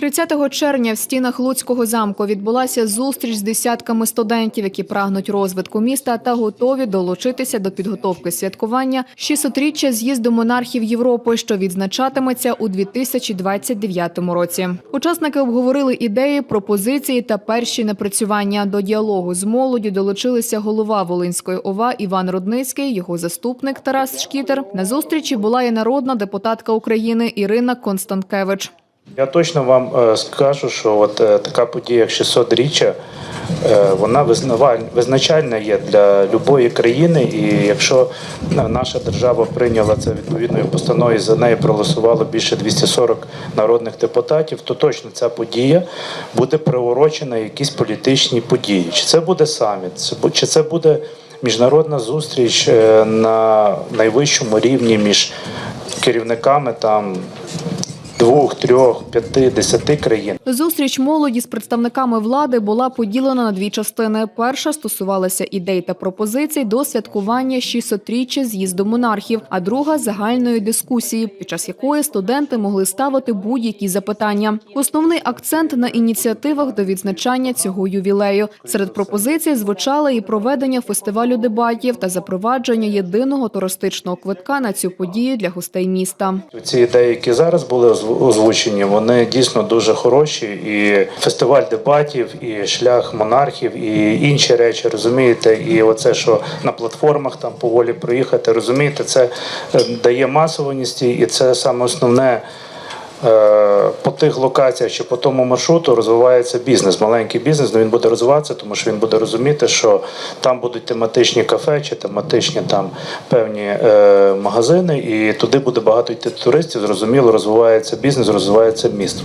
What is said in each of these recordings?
30 червня в стінах Луцького замку відбулася зустріч з десятками студентів, які прагнуть розвитку міста та готові долучитися до підготовки святкування 600-річчя з'їзду монархів Європи, що відзначатиметься у 2029 році. Учасники обговорили ідеї, пропозиції та перші напрацювання. До діалогу з молоддю долучилися голова Волинської ОВА Іван Рудницький, його заступник Тарас Шкітер. На зустрічі була і народна депутатка України Ірина Констанкевич. Я точно вам е, скажу, що от е, така подія, як 600-річчя, е, вона визначальна є для будь-якої країни. І якщо наша держава прийняла це відповідною постановою, за нею проголосувало більше 240 народних депутатів, то точно ця подія буде приурочена якійсь політичній події. Чи це буде саміт, чи це буде міжнародна зустріч на найвищому рівні між керівниками там двох, трьох, п'яти, десяти країн. Зустріч молоді з представниками влади була поділена на дві частини. Перша стосувалася ідей та пропозицій до святкування 600-річчя з'їзду монархів, а друга загальної дискусії, під час якої студенти могли ставити будь-які запитання. Основний акцент на ініціативах до відзначання цього ювілею. Серед пропозицій звучали і проведення фестивалю дебатів та запровадження єдиного туристичного квитка на цю подію для гостей міста. Ці ідеї, які зараз були озв- озвучені, вони дійсно дуже хороші. І фестиваль дебатів, і шлях монархів, і інші речі, розумієте, і оце, що на платформах там поволі проїхати, розумієте, це е, дає масованість, і це саме основне. Е, По тих локаціях чи по тому маршруту розвивається бізнес, маленький бізнес, але він буде розвиватися, тому що він буде розуміти, що там будуть тематичні кафе чи тематичні там певні е, магазини, і туди буде багато йти туристів. Зрозуміло, розвивається бізнес, розвивається місто.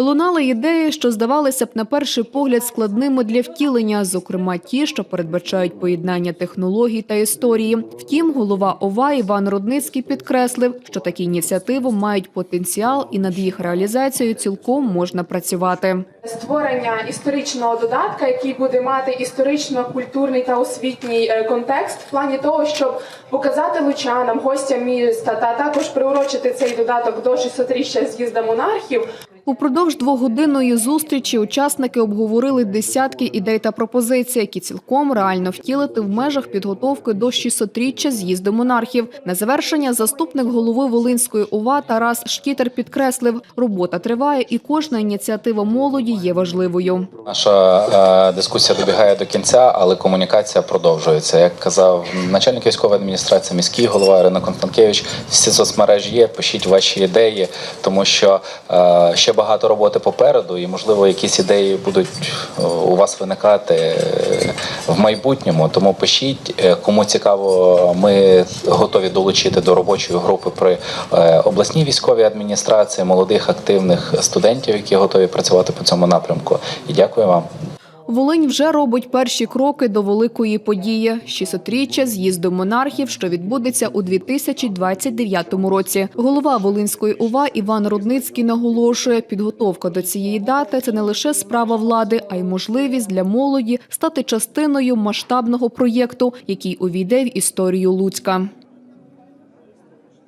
Лунали ідеї, що здавалися б на перший погляд складними для втілення, зокрема ті, що передбачають поєднання технологій та історії. Втім, голова ОВА Іван Рудницький підкреслив, що такі ініціативи мають потенціал, і над їх реалізацією цілком можна працювати. створення історичного додатка, який буде мати історично-культурний та освітній е, контекст, в плані того, щоб показати лучанам, гостям міста та також приурочити цей додаток до 600-річчя з'їзда монархів. Упродовж двогодинної зустрічі учасники обговорили десятки ідей та пропозицій, які цілком реально втілити в межах підготовки до 600-річчя з'їзду монархів. На завершення заступник голови Волинської ОВА Тарас Шкітер підкреслив, робота триває, і кожна ініціатива молоді є важливою. Наша е, дискусія добігає до кінця, але комунікація продовжується. Як казав начальник військової адміністрації, міський голова Ірина Констанкевич, всі соцмережі є. Пишіть ваші ідеї, тому що е, ще багато роботи попереду, і можливо якісь ідеї будуть е, у вас виникати е, в майбутньому. Тому пишіть, Е, кому цікаво, ми готові долучити до робочої групи при обласній військовій адміністрації молодих активних студентів, які готові працювати по цьому напрямку. І дякую вам. Волинь вже робить перші кроки до великої події – 600-річчя з'їзду монархів, що відбудеться у 2029 році. Голова Волинської ОВА Іван Рудницький наголошує, підготовка до цієї дати – це не лише справа влади, а й можливість для молоді стати частиною масштабного проєкту, який увійде в історію Луцька.